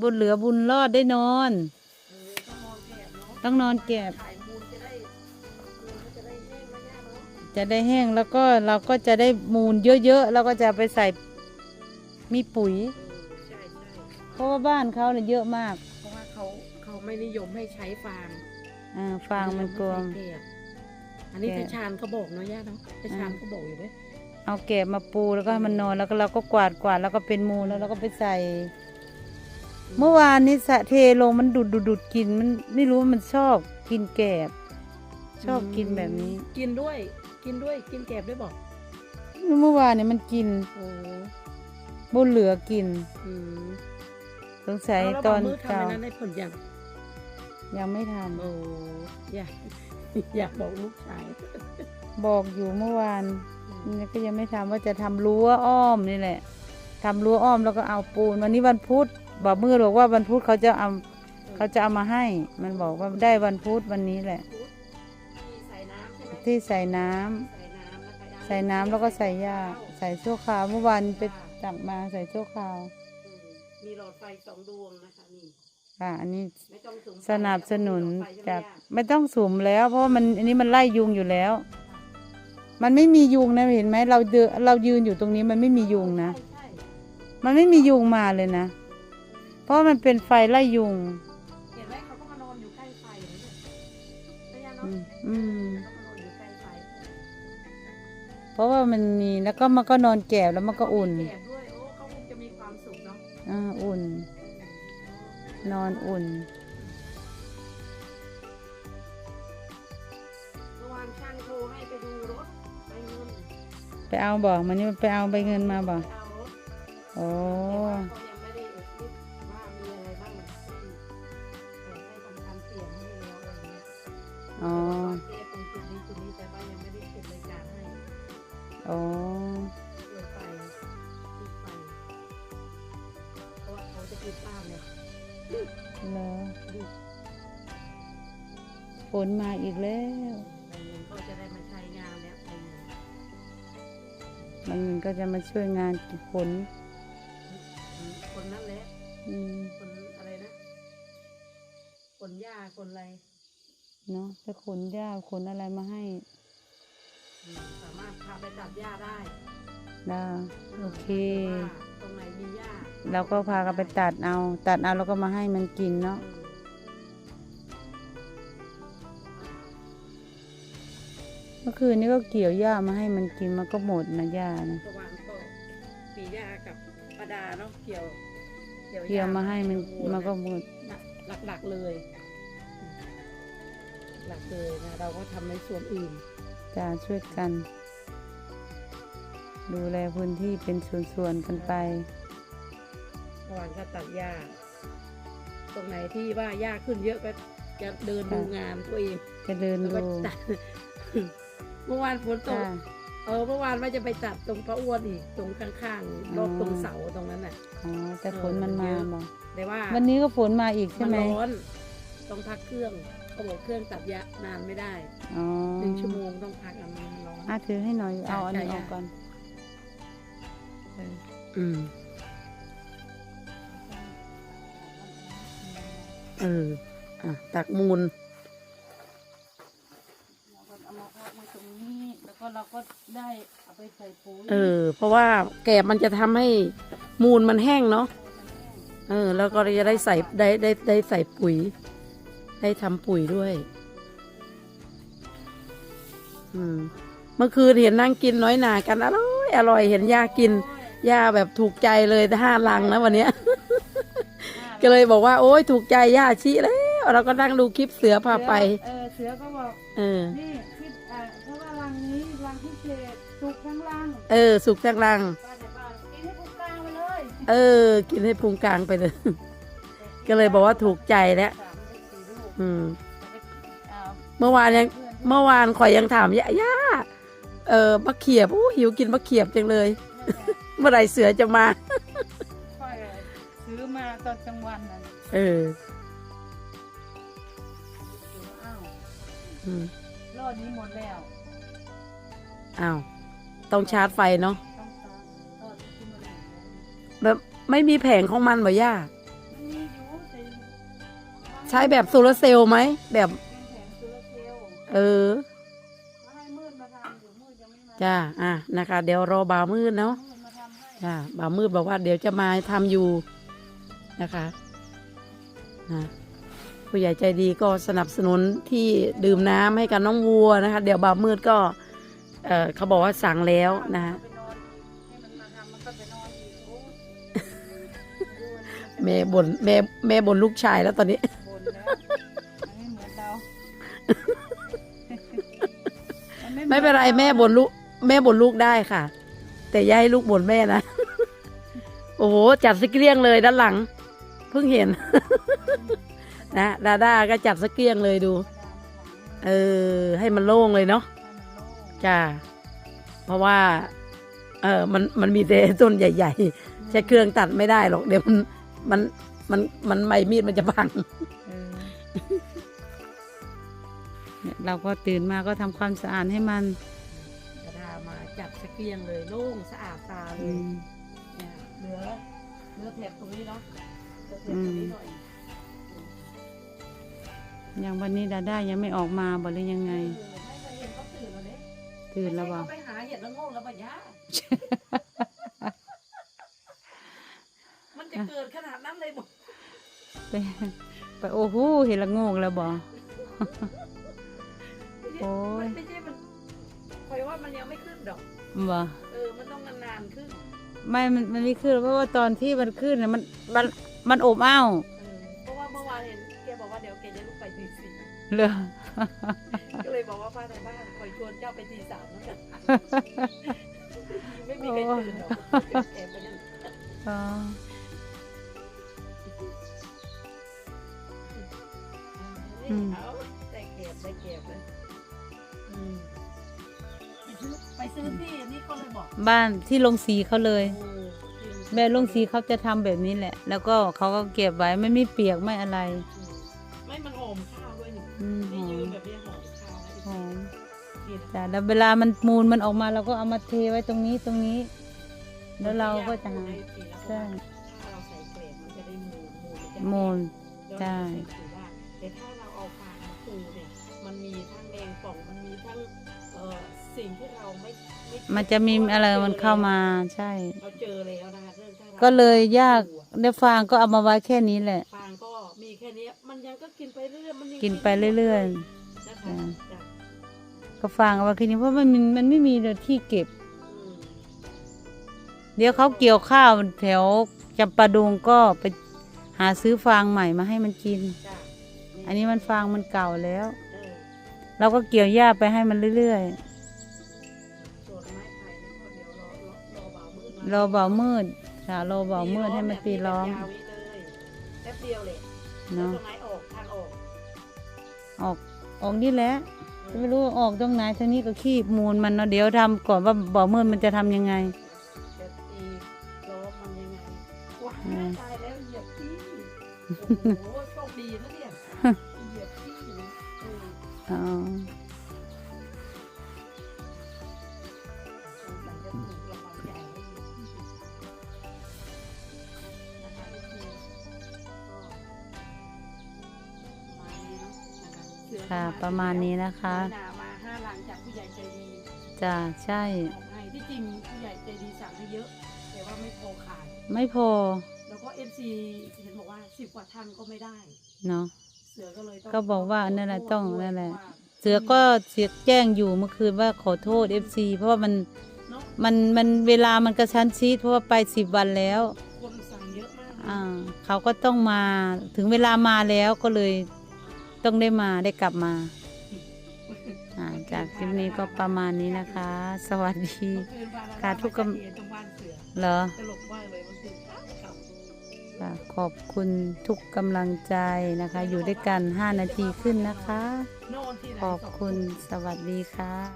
บุญเหลือบุญรอดได้นอนเออต้องนอนแกบเนาะต้องนอนแก็บถ่ายมูลจะได้มูลก็จะได้แห้งมาย่าเนาะจะได้แห้งแล้วก็เราก็จะได้มูลเยอะๆแล้วก็จะเอาไปใส่มีปุ๋ยเออใช่ใช่เพราะว่าบ้านเขาเนี่ยเยอะมาก เพราะว่าเขาเขาไม่นิยมให้ใช้ฟางอ่าฟางมันกลวงใช้แกบอันนี้แกบตาชานเขาบอกเนาะย่าเนาะตาชานเขาบอกอยู่ด้วยเอาแกบมาปูแล้วก็ให้มันนอนแล้วก็เราก็กวาดกวาดแล้วก็เป็นมูลแล้วเราก็ไปใส่ เมื่อวานนี้สะเทลงมันดูดดูดดูดกินมันไม่รู้ว่ามันชอบกินแกบ ชอบกินแบบนี้ กินด้วย กินด้วยกินแกบด้วยบอกเมื่อวานเนี่ยมันกินโอ้บุญเหลือกินอืมสงสัยเอาแล้วตอนบางมื้อทำเช้าอันนั้นได้ผลยังยังไม่ทโอ้อยากอยากบอกลูกชายำบอกอยู่เมื่อวานนี่ก็ยังไม่ทำว่าจะทำรั้วอ้อมนี่แหละทำรั้วอ้อมแล้วก็เอาปูน วันนี้วันพุธ บอกมือบอกว่าวันพุธเขาจะเอาเขาจะเอามาให้ มันบอกว่าได้วันพุธวันนี้แหละ ใส่น้ำใช่ไหมที่ใส่น้ำใส่น้ำนะคะใส่น้ำแล้วก็ใส่หญ้าใส่ชั่วคราวเมื่อวานไปจับมาใส่ชั่วคราวอืมมีหลอดไฟสองดวงนะคะนี่ค่ะอันนี้ไม่ต้องสูงสนับสนุนหลอดไฟใช่ไหมจากย่าไม่ต้องสุ่มแล้ว เพราะว่ามันอันนี้มันไล่ยุงอยู่แล้ว มันไม่มียุงนะเห็นไหมเราเดนเรายืนอยู่ตรงนี้มันไม่มียุงนะ ใช่ใช่มันไม่มียุงมาเลยนะ เพราะมันเป็นไฟไล่ยุง เห็นไหมเขาก็มานอนอยู่ใกล้ไฟเลยเนี่ยไม่ยากเนาะอืมอืมเขามานอนอยู่ใกล้ไฟเพราะว่ามันมีแล้วก็มันก็นอนแก่แล้วมันก็อุ่นแก่ด้วยโอ้เขาคงจะมีความสุขเนาะอ่าอุ่น นอนอุ่น เมื่อวานช่างโทรให้ไปดูรถไปเงินไปเอาบอกมันนี่ไปเอาใบเงินมาบอกไปเอารถโอ้ แต่ว่าเขายัง โอ้เลยไปปิดไปเพราะว่าเขาจะปิดบ้านเนี่ยเหรอฝนมาอีกแล้ว ไปเงินก็จะได้มาใช้งานแล้วไปเงินมันก็จะมาช่วยงานกี่ฝนคนนั้นแหละอืมคนอะไรนะคนหญ้าคนอะไร เนาะจะขนหญ้าขนอะไรมาให้อืม สามารถพาไปตัดหญ้าได้ได้โอเค ว่าตรงไหนมีหญ้าเราก็พากันไปตัดเอา ตัดเอาแล้วก็มาให้มันกินเนาะเออเมื่อคืนนี้ก็เกี่ยวหญ้ามาให้มันกินมันก็หมดนะหญ้านะระหว่างก็ปีหญ้ากับประดาเนาะเกี่ยวเกี่ยวมาให้มันมันก็หมด หลักๆเลย หลักเลยนะเราก็ทำในส่วนอื่น จะช่วยกัน ดูแลพื้นที่เป็นส่วนๆกันไประหว่างก็ตัดหญ้า ตรงไหนที่ว่าหญ้าขึ้นเยอะก็จะเดินดูงานตัวเองจะเดินแล้วก็ดูตัดเมื่อวานฝนตกจ้าเออเมื่อวานว่าจะไปตัดตรงพระอ้วนอีกตรงข้างๆรอบอ๋อตรงเสาตรงนั้นน่ะอ๋อแต่ฝนมันมาบอกแต่ว่า วันนี้ก็ฝนมาอีกใช่มันไหมร้อนต้องพักเครื่อง เขาบอกเครื่องตัดยะนานไม่ได้อ๋อหนึ่งชั่วโมงต้องพักอันมันร้อน อะถือให้หน่อย เอาอันนี้อจ้ะอกก่อนเอออืมเอออะตักมูล เราก็เอามาพักมาตรงนี้ แล้วก็เราก็ได้เอาไปใส่ปุ๋ยเออ เพราะว่าแกบมันจะทำให้มูลมันแห้งเนาะเออ แล้วก็จะได้ใส่ได้ได้ได้ใส่ปุ๋ย ได้ทำปุ๋ยด้วย อืม เมื่อคืนเห็นนั่งกินน้อยหนากันอร่อยอร่อยเห็นย่ากินย่าแบบถูกใจเลยแต่ห้าลังนะวันเนี้ย ก็เลยบอกว่า โอ้ยถูกใจย่าชีแล้ว เราก็นั่งดูคลิปเสือพาไป เออเสือก็บอก เออ นี่คิดอ่าเพราะว่ารังนี้รังพิเศษสุกทั้งรังเออ สุกทั้งลัง ป้าแต่ป้ากินให้พุกกลางไปเลยเออ กินให้พุงกลางไปเลย ก็เลยบอกว่าถูกใจแล้วสามสี่ลูก อืมเอาเมื่อวานยังเพื่อนเมื่อวานข่อยยังถามย่าย่าเออมะเขียบโอ้หิวกินมะเขียบจังเลย เมื่อไหร่เสือจะมาค่อยซื้อมาตอนกลางวันน่ะเอออ้าวอืมรอดนี้หมดแล้วอ้าวต้องชาร์จไฟเนาะต้องตามรอดที่หมดแล้วแบบไม่มีแผงของมันบ่ย่านี่ ช้แบบโซลาร์เซลล์ไหมแบบเป็นแผงโซลาร์เซลล์เออมาให้มืดมาทำอยู่มืดยังไม่มาจ้าอะนะคะ เดี๋ยวรอบ่าวมืดเนาะมืดมาทำให้จ้าบ่าวมืดบอกว่าเดี๋ยวจะมาทำอยู่นะคะนะผู้ใหญ่ใจดีก็สนับสนุนที่ดื่มน้ำให้กับน้องวัวนะคะ เดี๋ยวบ่าวมืดก็เออเขาบอกว่าสั่งแล้วนะฮะไปนอนให้มันมาทำมันก็ไปนอนอีกโอ้ย แม่บนแม่แม่บนลูกชายแล้วตอนนี้บ่นแล้วมัน ไม่เหมือนเราไม่เป็นไรแม่บ่นลูกแม่บ่นลูกได้ค่ะ แต่อย่าให้ลูกบ่นแม่นะ โอ้โหจัดสเกลี้ยงเลยด้านหลัง เพิ่งเห็น นะดาด้าก็จัดสเกลี้ยงเลยดู เออ ให้มันโล่งเลยเนาะจ้าเพราะว่า เออมันมันมีแต่ต้นใหญ่ๆใช้เครื่องตัดไม่ได้หรอกเดี๋ยวมันมันมันมันใบมีดมันจะพัง เออเนี่ยเราก็ตื่นมาก็ทำความสะอาดให้มันดาด้ามาจัดสเกลี้ยงเลยโล่งสะอาดตาเลอืยม เนี่ยเหลือเหลือแถบตรงนี้เนาะเหลือแถบตรงนี้หน่อยอย่างวันนี้ดาด้ายังไม่ออกมาบอกเลยยังไง เออไม่เคยเห็นเขาตื่นแล้วเนี่ยตื่นแล้วบอไม่ใช่เขาไปหาเห็ดแล้วโง่แล้วปะยะมันจะเกิดขนาดนั้นเลยบอกไป ไปโอ้โหเห็นละโงงแล้วบอโอ้ยมันไม่ใช่มันคอยว่ามันยังไม่ขึ้นดอกบอเออมันต้องนานๆขึ้นไม่มันมันไม่ขึ้นเพราะว่าตอนที่มันขึ้นน่ะมันมันมันอบอ้าวเออเพราะว่าเมื่อวานเห็นแกบอกว่าเดี๋ยวแกจะลุกไปตีสี่เลยก็เลยบอกว่าป้าในบ้านคอยชวนเจ้าไปตีสามแล้วกันไม่มีใครตื่นหรอกแอบไปนั่น อ๋ออืมเอาแต่เก็บได้เก็บเลยอืมไปซื้อไปซื้อที่นี่ก็เลยบอกบ้านที่ลงสีเขาเลยโอ้แม่ลงสีเขาจะทำแบบนี้แหละ แล้วก็เขาก็เก็บไว้ไม่มีเปียกไม่อะไร ไม่มันหอมข้าวด้วยนี่อืมหนี่อยืนมแบบนี้หอมข้าวนะหอม นี่นะจ้ะแล้วเวลามันมูลมันออกมาเราก็เอามาเทไว้ตรงนี้ตรงนี้ แล้วเราก็จะหา ใช่ ถ้าเราใส่เกล็ดมันจะได้มูลมูลมันจะมูล ใช่ แต่ถ้า เราเอาฟางมาปูเนี่ยมันมีทั้งแมงป่องมันมีทั้งเอ่อสิ่งที่เราไม่ไม่คิดมันจะมีอะไรมันเข้ามาใช่ เราเจอแล้วนะคะเรื่องถ้าราก็เลยยากได้ฟางก็เอามาไว้แค่นี้แหละ ฟางก็มีแค่นี้มันยังก็กินไปเรื่อยมันยังกินไปเรื่อย ๆนะคะอ่า จ้ะก็ฟางเอาไว้แค่นี้เพราะมันมันมันไม่มีที่เก็บ อืมเดี๋ยวเขาเกี่ยวข้าวแถวจำปาดงก็ไปหาซื้อฟางใหม่มาให้มันกิน จ้ะ อันนี้มันฟางมันเก่าแล้ว เออเราก็เกี่ยวหญ้าไปให้มันเรื่อยส่วนไม้ไผ่นี่ก็เดี๋ยวรอรอรอบ่าวมืดๆรอเบามืดค่ะรอเบามืดให้มันตีร้องยาวนี้เลยแป๊บเดียวเลยเนาะตรงไหนออกทางออกออกออกนี่แหละจะไม่รู้ว่าออกตรงไหนทางนี้ก็ขี้มูลมันเนาะเดี๋ยวทำก่อนว่าเบามืดมันจะทำยังไง จะตีล้อมันยังไงว้าอืม ตายแล้วเหยียบที่โอ้โหโชคดีนะเนี่ย เหยียบที่นะเอออ๋อสงสัยจะถูกรางวัลใหญ่ให้อยู่นะคะก็คือก็ประมาณนี้เนาะนะคะเสือค่ะประมาณนี้นะคะหนามาห้าหลังจากผู้ใหญ่ใจดีจ้าใช่ของให้ที่จริงผู้ใหญ่ใจดีสั่งให้เยอะแต่ว่าไม่พอขาย ไม่พอ แล้วก็เอฟซีเห็นบอกว่าสิบกว่าท่านก็ไม่ได้ เนาะ เสือก็เลยต้องก็บอกว่านั่นแหละต้องนั่นแหละเพราว่าเสือก็เสียแจ้งอยู่เมื่อคืนว่าขอโทษเอฟซีเพราะว่ามันเนาะมันมันเวลามันกระชั้นชิดเพราะว่าไปสิบวันแล้ว คนสั่งเยอะมากอ่าเขาก็ต้องมาถึงเวลามาแล้วก็เลยต้องได้มาได้กลับมาอ่าจากคลิปนี้ก็ประมาณนี้นะคะ สวัสดี เมื่อคืนพาราค่ะทุกกำมาจากเอตรงบ้านเสือเหรอ ตลกมากเลยเมื่อคืนครับครับค่ะ ขอบคุณทุกกำลังใจนะคะ อยู่ด้วยกัน 5 นาทีขึ้นนะคะ ขอบคุณสวัสดีค่ะ